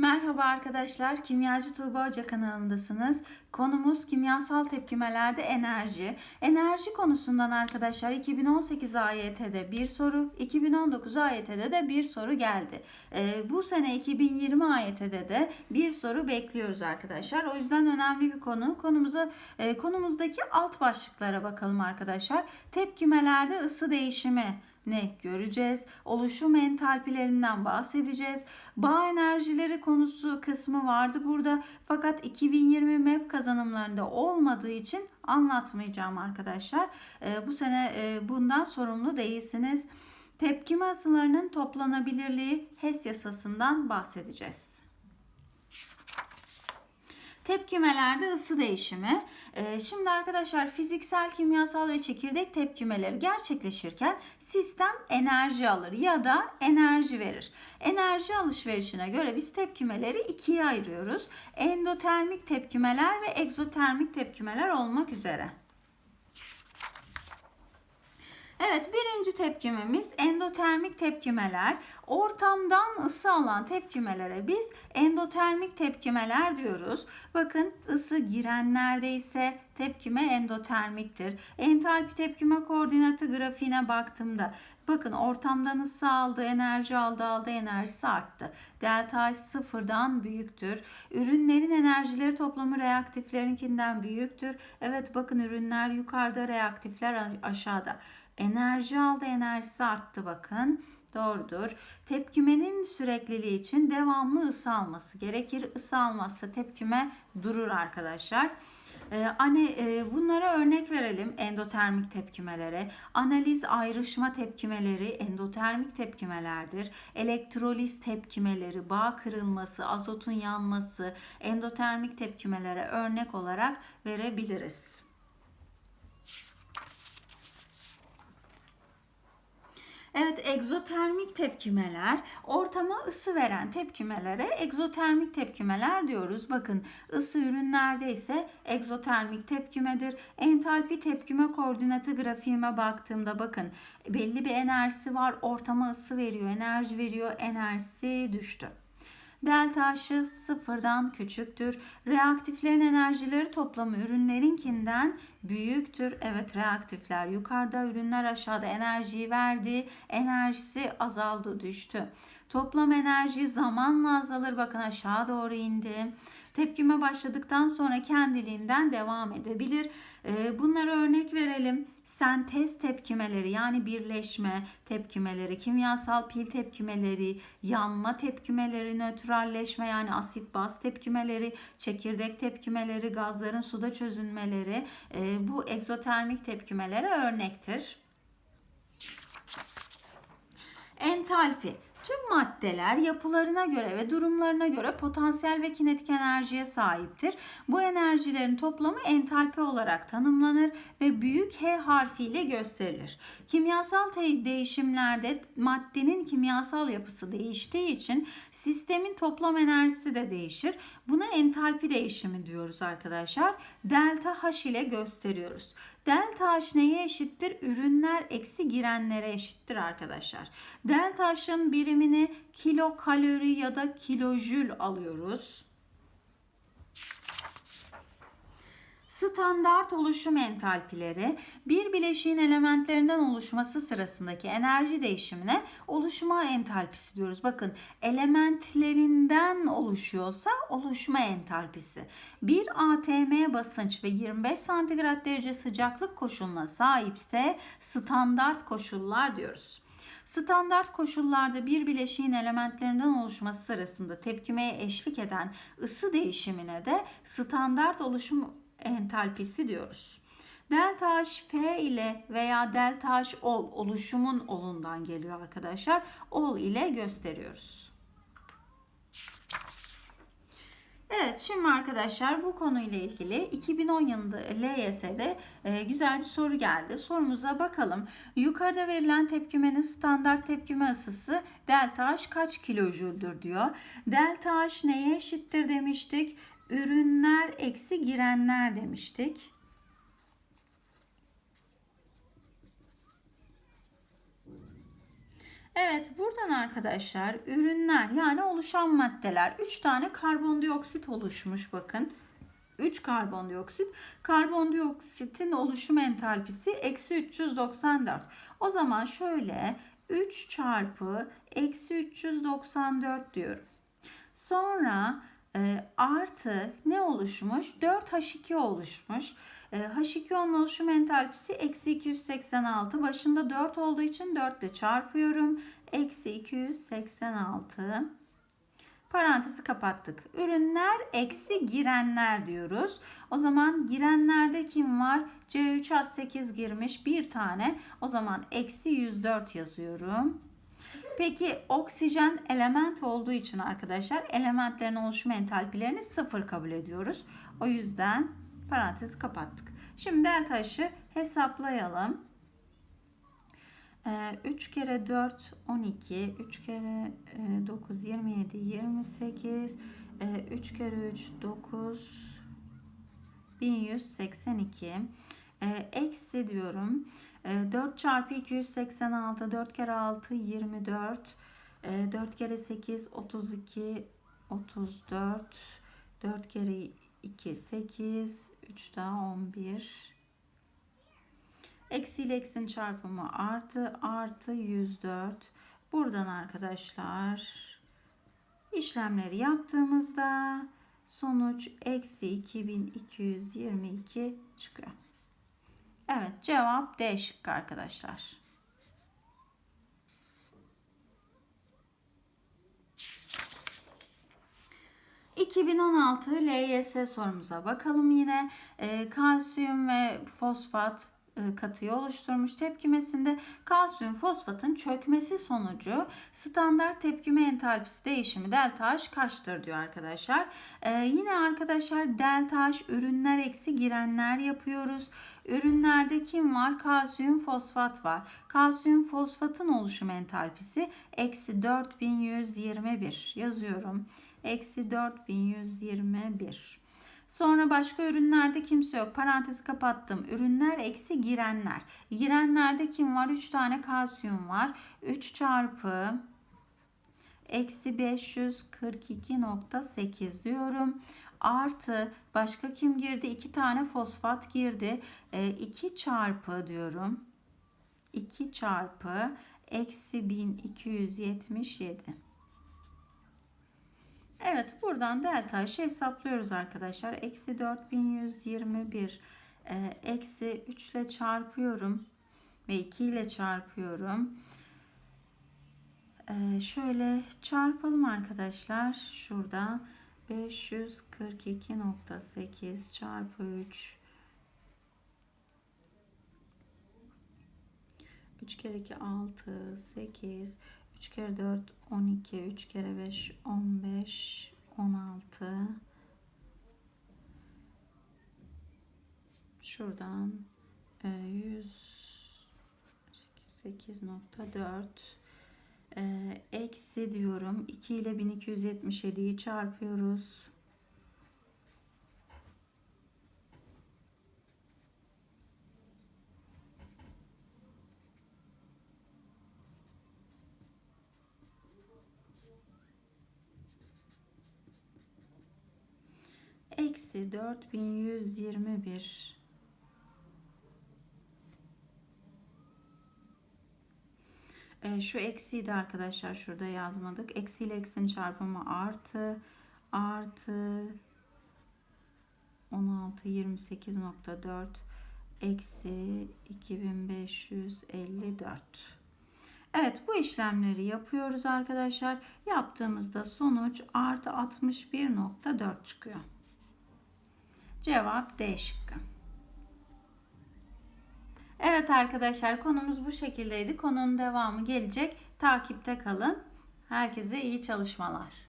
Merhaba arkadaşlar, Kimyacı Tuğba Hoca kanalındasınız. Konumuz kimyasal tepkimelerde enerji. Enerji konusundan arkadaşlar 2018 AYT'de bir soru, 2019 AYT'de de bir soru geldi. Ee, bu sene 2020 AYT'de de bir soru bekliyoruz arkadaşlar. O yüzden önemli bir konu. Konumuza e, konumuzdaki alt başlıklara bakalım arkadaşlar. Tepkimelerde ısı değişimi ne göreceğiz? Oluşum entalpilerinden bahsedeceğiz. Bağ enerjileri konusu kısmı vardı burada. Fakat 2020 MEP kazanımlarında olmadığı için anlatmayacağım arkadaşlar. Ee, bu sene e, bundan sorumlu değilsiniz. Tepkime ısılarının toplanabilirliği HES yasasından bahsedeceğiz. Tepkimelerde ısı değişimi. Ee, şimdi arkadaşlar fiziksel, kimyasal ve çekirdek tepkimeleri gerçekleşirken sistem enerji alır ya da enerji verir. Enerji alışverişine göre biz tepkimeleri ikiye ayırıyoruz. Endotermik tepkimeler ve egzotermik tepkimeler olmak üzere. Evet birinci tepkimemiz endotermik tepkimeler. Ortamdan ısı alan tepkimelere biz endotermik tepkimeler diyoruz. Bakın ısı girenlerde ise tepkime endotermiktir. Entalpi tepkime koordinatı grafiğine baktığımda bakın ortamdan ısı aldı, enerji aldı, aldı, enerjisi arttı. Delta H sıfırdan büyüktür. Ürünlerin enerjileri toplamı reaktiflerinkinden büyüktür. Evet bakın ürünler yukarıda, reaktifler aşağıda. Enerji aldı, enerjisi arttı bakın. Doğrudur. Tepkimenin sürekliliği için devamlı ısı alması gerekir. Isı almazsa tepkime durur arkadaşlar. Ee, hani e, bunlara örnek verelim endotermik tepkimelere. Analiz ayrışma tepkimeleri endotermik tepkimelerdir. Elektroliz tepkimeleri, bağ kırılması, azotun yanması endotermik tepkimelere örnek olarak verebiliriz. Evet egzotermik tepkimeler ortama ısı veren tepkimelere egzotermik tepkimeler diyoruz. Bakın ısı ürünlerde ise egzotermik tepkimedir. Entalpi tepkime koordinatı grafiğime baktığımda bakın belli bir enerjisi var ortama ısı veriyor enerji veriyor enerjisi düştü. Delta H'ı sıfırdan küçüktür. Reaktiflerin enerjileri toplamı ürünlerinkinden büyüktür. Evet reaktifler yukarıda, ürünler aşağıda enerjiyi verdi. Enerjisi azaldı, düştü. Toplam enerji zamanla azalır. Bakın aşağı doğru indi. Tepkime başladıktan sonra kendiliğinden devam edebilir. Ee, bunlara örnek verelim. Sentez tepkimeleri yani birleşme tepkimeleri, kimyasal pil tepkimeleri, yanma tepkimeleri, nötralleşme yani asit baz tepkimeleri, çekirdek tepkimeleri, gazların suda çözünmeleri e, bu egzotermik tepkimelere örnektir. Entalpi Tüm maddeler yapılarına göre ve durumlarına göre potansiyel ve kinetik enerjiye sahiptir. Bu enerjilerin toplamı entalpi olarak tanımlanır ve büyük H harfiyle gösterilir. Kimyasal değişimlerde maddenin kimyasal yapısı değiştiği için sistemin toplam enerjisi de değişir. Buna entalpi değişimi diyoruz arkadaşlar. Delta H ile gösteriyoruz. Delta H neye eşittir? Ürünler eksi girenlere eşittir arkadaşlar. Delta H'ın birimini kilo kalori ya da kilojül alıyoruz. Standart oluşum entalpileri bir bileşiğin elementlerinden oluşması sırasındaki enerji değişimine oluşma entalpisi diyoruz. Bakın elementlerinden oluşuyorsa oluşma entalpisi. Bir atm basınç ve 25 santigrat derece sıcaklık koşuluna sahipse standart koşullar diyoruz. Standart koşullarda bir bileşiğin elementlerinden oluşması sırasında tepkimeye eşlik eden ısı değişimine de standart oluşum entalpisi diyoruz. Delta H F ile veya delta H ol oluşumun olundan geliyor arkadaşlar. Ol ile gösteriyoruz. Evet şimdi arkadaşlar bu konuyla ilgili 2010 yılında LYS'de e, güzel bir soru geldi. Sorumuza bakalım. Yukarıda verilen tepkimenin standart tepkime ısısı delta H kaç kilojüldür diyor. Delta H neye eşittir demiştik? Ürünler eksi girenler demiştik. Evet buradan arkadaşlar ürünler yani oluşan maddeler 3 tane karbondioksit oluşmuş bakın. 3 karbondioksit. Karbondioksitin oluşum entalpisi eksi 394. O zaman şöyle 3 çarpı eksi 394 diyorum. Sonra e, artı ne oluşmuş? 4H2 oluşmuş. E, H2O'nun oluşum entalpisi eksi 286. Başında 4 olduğu için 4 ile çarpıyorum. Eksi 286. Parantezi kapattık. Ürünler eksi girenler diyoruz. O zaman girenlerde kim var? C3H8 girmiş bir tane. O zaman eksi 104 yazıyorum. Peki oksijen element olduğu için arkadaşlar elementlerin oluşum entalpilerini sıfır kabul ediyoruz. O yüzden parantezi kapattık. Şimdi delta H'ı hesaplayalım. 3 kere 4 12, 3 kere 9 27, 28, 3 kere 3 9 1182 eksi diyorum 4 çarpı 286 4 kere 6 24 4 kere 8 32 34 4 kere 2 8 3 daha 11 Eksi ile eksinin çarpımı artı artı 104. Buradan arkadaşlar işlemleri yaptığımızda sonuç eksi 2222 çıkıyor. Evet cevap D şıkkı arkadaşlar. ...2016 LYS sorumuza bakalım yine. E, kalsiyum ve fosfat e, katıyı oluşturmuş tepkimesinde kalsiyum fosfatın çökmesi sonucu standart tepkime entalpisi değişimi delta H kaçtır diyor arkadaşlar. Ee, yine arkadaşlar delta H ürünler eksi girenler yapıyoruz. Ürünlerde kim var? Kalsiyum fosfat var. Kalsiyum fosfatın oluşum entalpisi eksi 4121 yazıyorum. Eksi 4121. Sonra başka ürünlerde kimse yok. Parantezi kapattım. Ürünler eksi girenler. Girenlerde kim var? 3 tane kalsiyum var. 3 çarpı eksi 542.8 diyorum. Artı başka kim girdi? 2 tane fosfat girdi. 2 e, çarpı diyorum. 2 çarpı eksi 1277. Evet buradan delta H hesaplıyoruz arkadaşlar. Eksi 4121 e, eksi 3 ile çarpıyorum ve 2 ile çarpıyorum. E, şöyle çarpalım arkadaşlar. Şurada 542.8 çarpı 3 3 kere 2 6 8 3 kere 4 12 3 kere 5 15 16 şuradan 108.4 e, eksi diyorum. 2 ile 1277'yi çarpıyoruz. Eksi 4121 e, şu eksiydi arkadaşlar şurada yazmadık. Eksi ile eksinin çarpımı artı artı 16 28.4 eksi 2554 Evet bu işlemleri yapıyoruz arkadaşlar. Yaptığımızda sonuç artı 61.4 çıkıyor. Cevap D şıkkı. Evet arkadaşlar konumuz bu şekildeydi. Konunun devamı gelecek. Takipte kalın. Herkese iyi çalışmalar.